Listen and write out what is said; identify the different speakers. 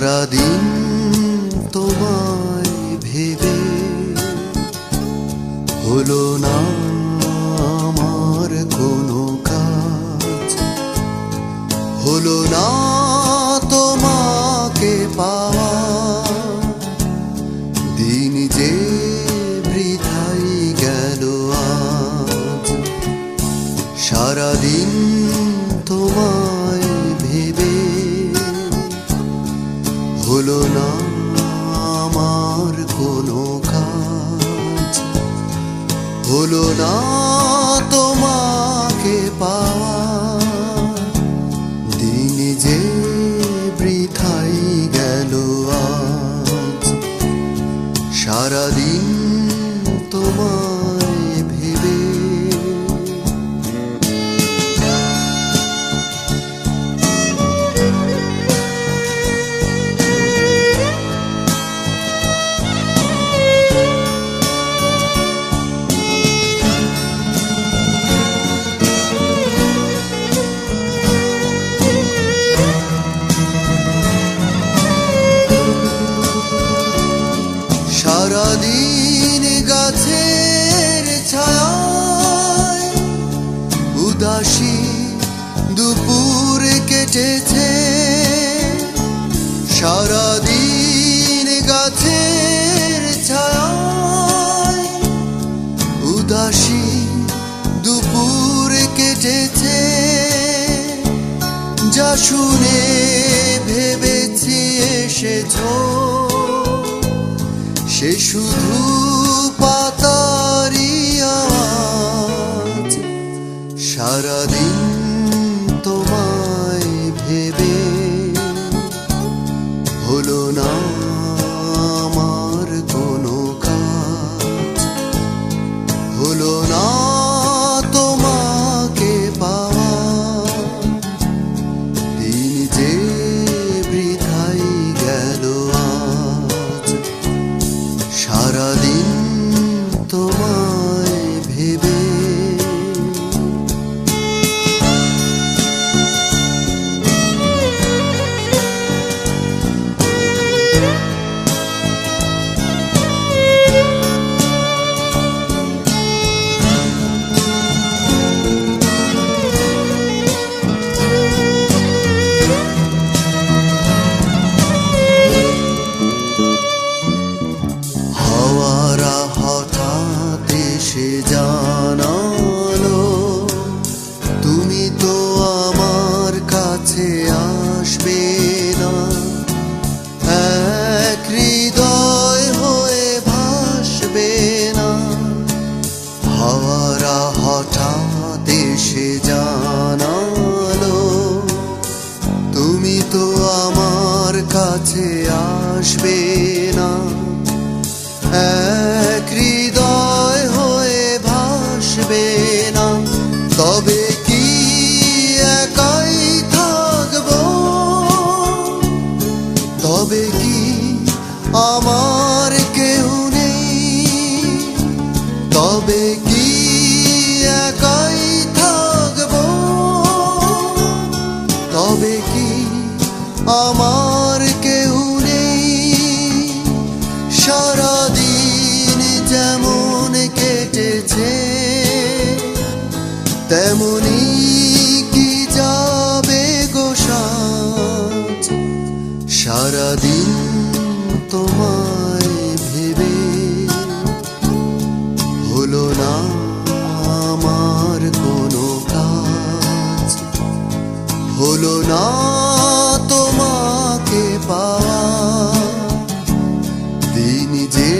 Speaker 1: সারাদিন তোমায় ভেবে হলো না আমার কোনো কাজ। হলো না তোমাকে পাওয়া দিন যে বৃথাই গেল আজ। সারাদিন তোমার হলো না আমার কোনো কাজ। হলো না তোমাকে উদাসী দুপুর কেটেছে। সারাদিন গাছের ছায় উদাসী দুপুর কেটেছে। যা শুনে ভেবেছি এসেছ। সে শুধু পাতারি আসবে না এক হৃদয় হয়ে ভাসবে না। হাওয়ারা হঠাৎ এসে জানালো, তুমি তো আমার কাছে আসবে। আমার কেউ নেই। তবে কি একাই থাকব? তবে কি আমার কেউ নেই? সারাদিন যেমন কেটেছে, তেমনি তোমায় ভেবে হলো না আমার কোনো কাজ। হলো না তোমাকে পাওয়া। দিন যে